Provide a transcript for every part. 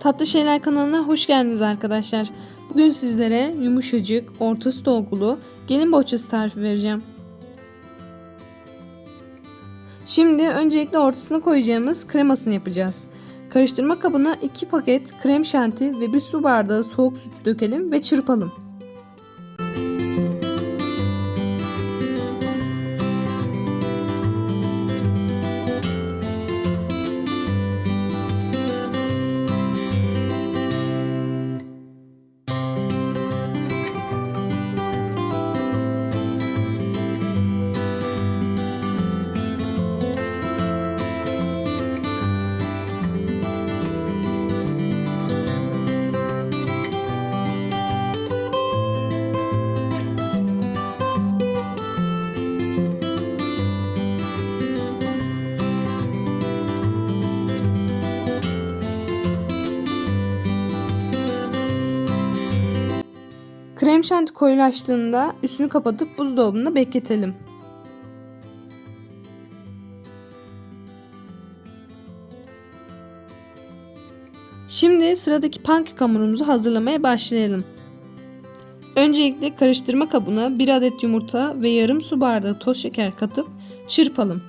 Tatlı Şeyler kanalına hoş geldiniz arkadaşlar. Bugün sizlere yumuşacık, ortası dolgulu gelin bohçası tarifi vereceğim. Şimdi öncelikle ortasına koyacağımız kremasını yapacağız. Karıştırma kabına 2 paket krem şanti ve bir su bardağı soğuk süt dökelim ve çırpalım. Krem şanti koyulaştığında üstünü kapatıp buzdolabında bekletelim. Şimdi sıradaki pankek hamurumuzu hazırlamaya başlayalım. Öncelikle karıştırma kabına 1 adet yumurta ve yarım su bardağı toz şeker katıp çırpalım.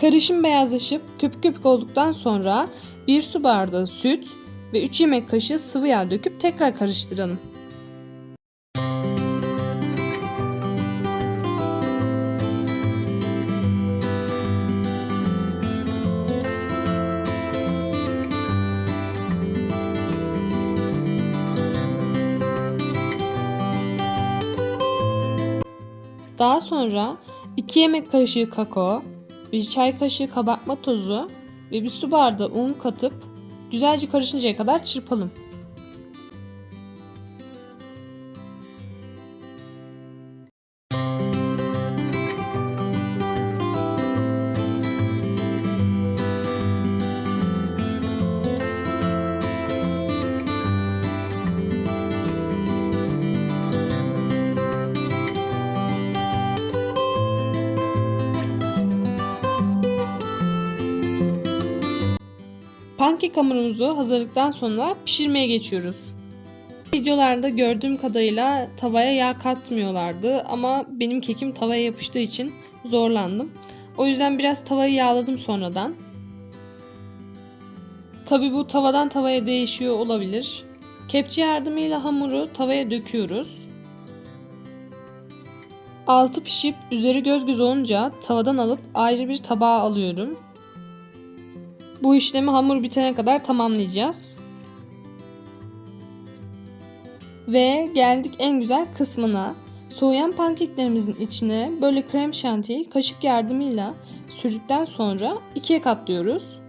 Karışım beyazlaşıp köpük köpük olduktan sonra 1 su bardağı süt ve 3 yemek kaşığı sıvı yağ döküp tekrar karıştıralım. Daha sonra 2 yemek kaşığı kakao, bir çay kaşığı kabartma tozu ve bir su bardağı un katıp güzelce karışıncaya kadar çırpalım. Pankek hamurumuzu hazırladıktan sonra pişirmeye geçiyoruz. Videolarda gördüğüm kadarıyla tavaya yağ katmıyorlardı ama benim kekim tavaya yapıştığı için zorlandım. O yüzden biraz tavayı yağladım sonradan. Tabi bu tavadan tavaya değişiyor olabilir. Kepçe yardımıyla hamuru tavaya döküyoruz. Altı pişip üzeri göz göz olunca tavadan alıp ayrı bir tabağa alıyorum. Bu işlemi hamur bitene kadar tamamlayacağız. Ve geldik en güzel kısmına. Soğuyan pankeklerimizin içine böyle krem şantiyi kaşık yardımıyla sürdükten sonra ikiye katlıyoruz.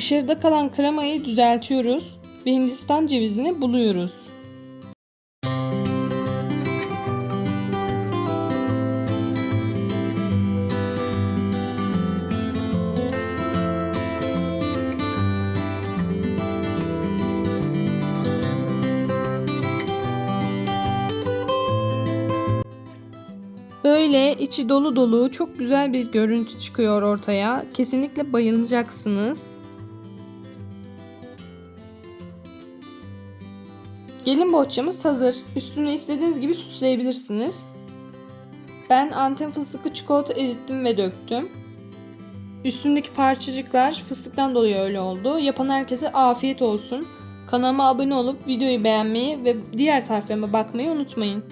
Dışarıda kalan kremayı düzeltiyoruz ve Hindistan cevizini buluyoruz. Böyle içi dolu dolu çok güzel bir görüntü çıkıyor ortaya. Kesinlikle bayılacaksınız. Gelin bohçamız hazır. Üstünü istediğiniz gibi süsleyebilirsiniz. Ben Antep fıstıklı çikolata erittim ve döktüm. Üstündeki parçacıklar fıstıktan dolayı öyle oldu. Yapan herkese afiyet olsun. Kanalıma abone olup videoyu beğenmeyi ve diğer tariflerime bakmayı unutmayın.